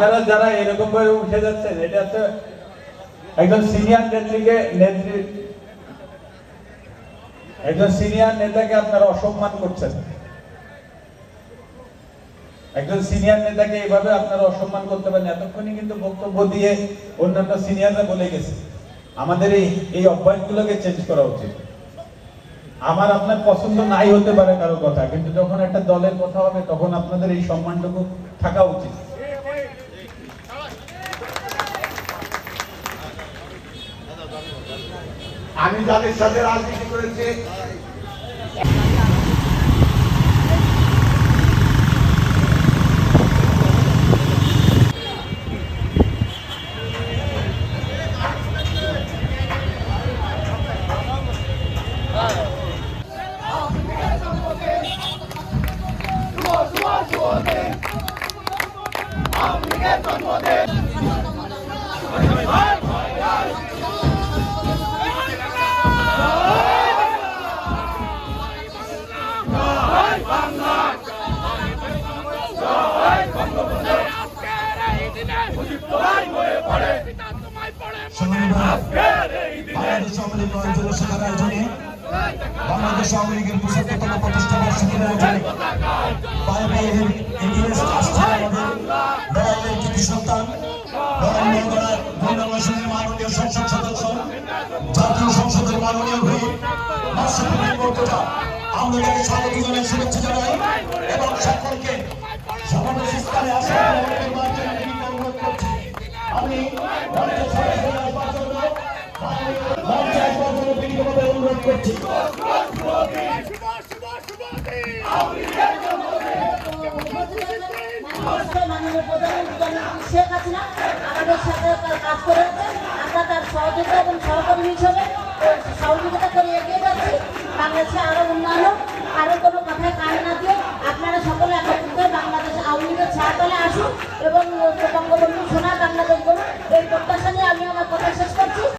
আপনারা যারা এরকম ভাবে উঠে যাচ্ছেন, এটা হচ্ছে একজন সিনিয়র নেত্রীকে নেত্রী, একজন সিনিয়র নেতাকে আপনারা অসম্মান করছেন। একজন সিনিয়র নেতাকে এইভাবে আপনারা অসম্মান করতে পারেন। এতক্ষণই কিন্তু বক্তব্য দিয়ে অন্যান্য সিনিয়ররা বলে গেছে, আমাদের এই এই অভ্যাসগুলোকে চেঞ্জ করা উচিত। আমার আপনার পছন্দ নাই হতে পারে কারও কথা, কিন্তু যখন একটা দলের কথা হবে, তখন আপনাদের এই সম্মানটুকু থাকা উচিত। আমি যাদের সাথে রাজনীতি করেছি বাংলাদেশ আওয়ামী লীগ নয় জনসভার আয়োজনে বাংলাদেশ আওয়ামী লীগের পঁচাত্তরতম প্রতিষ্ঠা বার্ষিকীর আয়োজনে পায়ে পায়ে এগিয়ে আসছে আমাদের কৃতি স্বাগত জানাই করছি। সাথে কাজ করে আমরা তার সহযোগিতা এবং সহকর্মী হিসেবে সহযোগিতা করে এগিয়ে যাচ্ছি বাংলাদেশে আরও উন্নয়ন হোক, আরও কোনো কথায় কান না দিয়ে আপনারা সকলে একত্রিত বাংলাদেশ আওয়ামী লীগের ছায়াতলে আসুন এবং বঙ্গবন্ধু সোনার বাংলাদেশ করুন এই প্রত্যাশা নিয়ে আমি আমার কথা শেষ করছি।